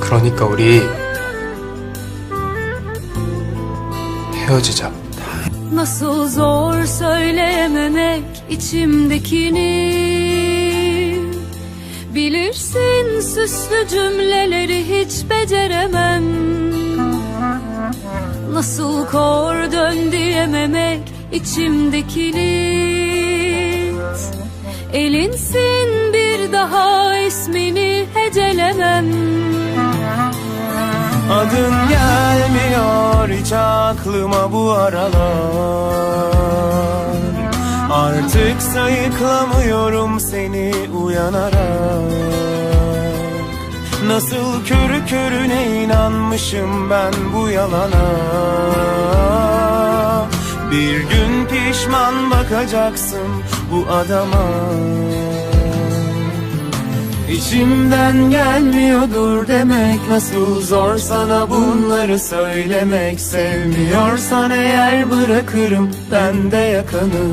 그러니까 우리 헤어지자. Nasıl zor söylememek içimdekini Bilirsin süslü cümleleri hiç beceremem Nasıl kor dön diyememek içimdeki kilit Elinsin bir daha ismini hecelemem Adın gelmiyor hiç aklıma bu aralar. Artık sayıklamıyorum seni uyanarak. Nasıl körü körüne inanmışım ben bu yalana? Bir gün pişman bakacaksın bu adama İçimden gelmiyordur demek Nasıl zor sana bunları söylemek. Sevmiyorsan eğer bırakırım ben de yakanı.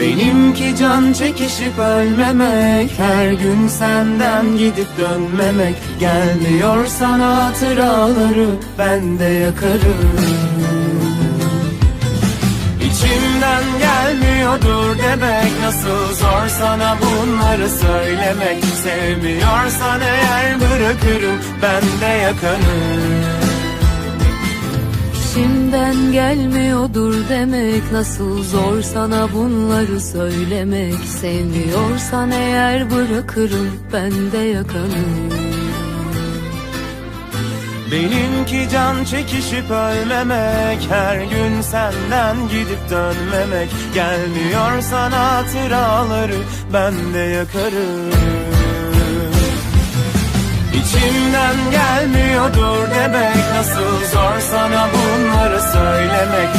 Benimki can çekişip ölmemek Her gün senden gidip dönmemek. Gelmiyor sana hatıraları ben de yakarım. İçimden gelmiyordur demek. Nasıl zor sana bunları söylemek. Sevmiyorsan eğer bırakırım ben de yakanı İçimden gelmiyordur demek. Nasıl zor sana bunları söylemek. Sevmiyorsan eğer bırakırım ben de yakanı Benimki can çekişip ölmemek Her gün senden gidip dönmemek. Gelmiyor sana hatıraları Ben de yakarım. İçimden gelmiyor dur demek Nasıl zor sana bunları söylemek.